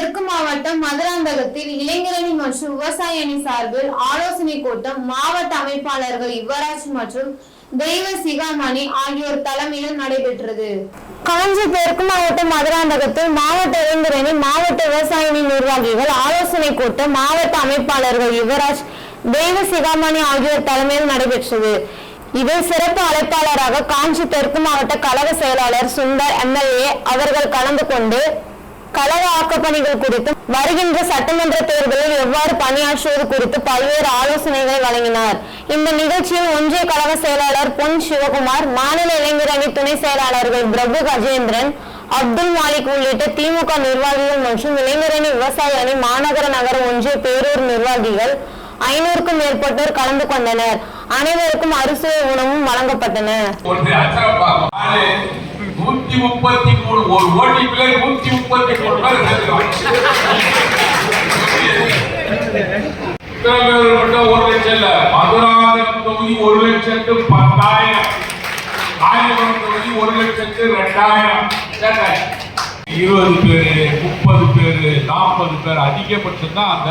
தெற்கு மாவட்டம் மதுராந்தகத்தில் இளைஞரணி மற்றும் விவசாய அணி சார்பில் ஆலோசனை கூட்டம் மாவட்ட அமைப்பாளர்கள் யுவராஜ் மற்றும் தெய்வ சிகாமணி ஆகியோர் தலைமையில் நடைபெற்றது. காஞ்சி தெற்கு மாவட்டம் மதுராந்தகத்தில் மாவட்ட இளைஞரணி மாவட்ட விவசாய அணி நிர்வாகிகள் ஆலோசனை கூட்டம் மாவட்ட அமைப்பாளர்கள் யுவராஜ் தெய்வ சிகாமணி ஆகியோர் தலைமையில் நடைபெற்றது. இதில் சிறப்பு அழைப்பாளராக காஞ்சி தெற்கு மாவட்ட கழக செயலாளர் சுந்தர் எம்எல்ஏ அவர்கள் கலந்து கொண்டு கழக ஆக்கப்பணிகள் குறித்தும் வருகின்ற சட்டமன்ற தேர்தலில் எவ்வாறு பணியாற்றுவது குறித்து பல்வேறு ஆலோசனைகளை வழங்கினார். இந்த நிகழ்ச்சியில் ஒன்றிய கழக செயலாளர் பொன் சிவகுமார் மாநில இளைஞர் அணி துணை செயலாளர்கள் பிரபு கஜேந்திரன் அப்துல் மாலிக் உள்ளிட்ட திமுக நிர்வாகிகள் மற்றும் இளைஞரணி விவசாய அணி மாநகர நகர ஒன்றிய பேரூர் நிர்வாகிகள் ஐநூறுக்கும் மேற்பட்டோர் கலந்து கொண்டனர். அனைவருக்கும் அறுசுவை உணவும் வழங்கப்பட்டன. நூத்தி முப்பத்தி மூணு ஒரு ஓடிபில நூத்தி முப்பத்தி மூணு பேர் மட்டும் ஒரு லட்சம் இல்ல மதுராந்தகம் தொகுதி ஒரு லட்சத்து பத்தாயிரம். காஞ்சிபுரம் தொகுதி ஒரு லட்சத்து ரெண்டாயிரம். இருபது பேரு முப்பது பேரு நாற்பது பேர் அதிகபட்சம் தான் அந்த